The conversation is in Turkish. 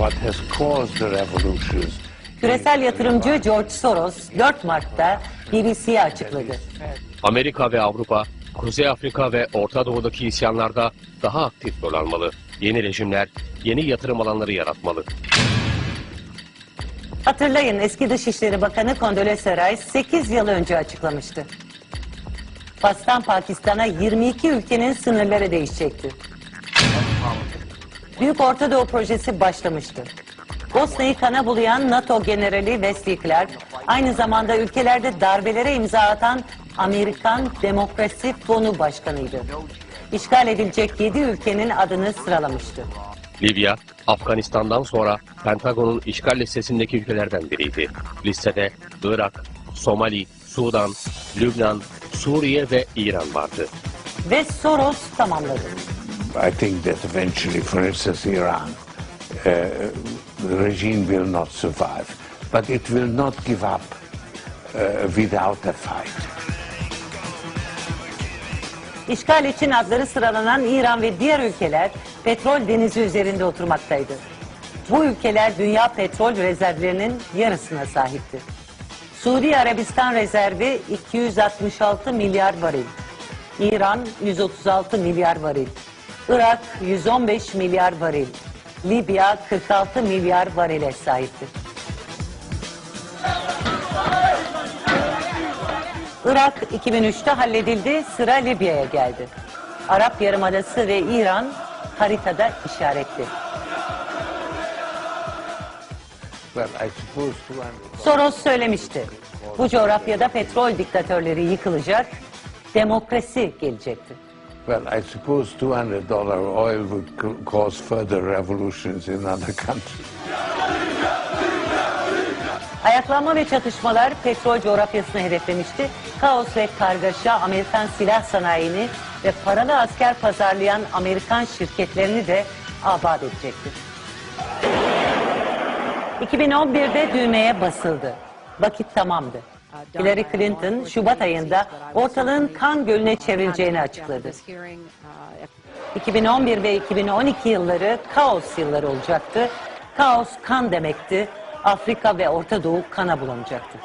what has caused the revolutions. Küresel yatırımcı George Soros 4 Mart'ta BBC'ye açıkladı. Amerika ve Avrupa, Kuzey Afrika ve Orta Doğu'daki isyanlarda daha aktif rol almalı. Yeni rejimler, yeni yatırım alanları yaratmalı. Hatırlayın eski Dışişleri Bakanı Condoleezza Rice 8 yıl önce açıklamıştı. Fas'tan Pakistan'a 22 ülkenin sınırları değişecekti. Büyük Orta Doğu projesi başlamıştı. Bosna'yı kana bulayan NATO generali Wesley Clark, aynı zamanda ülkelerde darbelere imza atan Amerikan Demokrasi Fonu Başkanıydı. İşgal edilecek 7 ülkenin adını sıralamıştı. Libya, Afganistan'dan sonra Pentagon'un işgal listesindeki ülkelerden biriydi. Listede Irak, Somali, Sudan, Lübnan, Suriye ve İran vardı. Ve Soros tamamladı. I think that eventually, for instance, Iran, uh, the regime will not survive, but it will not give up uh, without a fight. İşgal için adları sıralanan İran ve diğer ülkeler petrol denizi üzerinde oturmaktaydı. Bu ülkeler dünya petrol rezervlerinin yarısına sahipti. Suudi Arabistan rezervi 266 milyar varil. İran 136 milyar varil. Irak 115 milyar varil. Libya 46 milyar varile sahipti. Irak 2003'te halledildi, sıra Libya'ya geldi. Arap Yarımadası ve İran haritada işaretli. Soros söylemişti. Bu coğrafyada petrol diktatörleri yıkılacak, demokrasi gelecekti. Well, I suppose $200 oil would cause further revolutions in other countries. Ayaklanma ve çatışmalar petrol coğrafyasını hedeflemişti. Kaos ve kargaşa Amerikan silah sanayini ve paralı asker pazarlayan Amerikan şirketlerini de abat edecekti. 2011'de düğmeye basıldı. Vakit tamamdı. Hillary Clinton Şubat ayında ortalığın kan gölüne çevrileceğini açıkladı. 2011 ve 2012 yılları kaos yılları olacaktı. Kaos kan demekti. Afrika ve Orta Doğu kana bulanacaktı.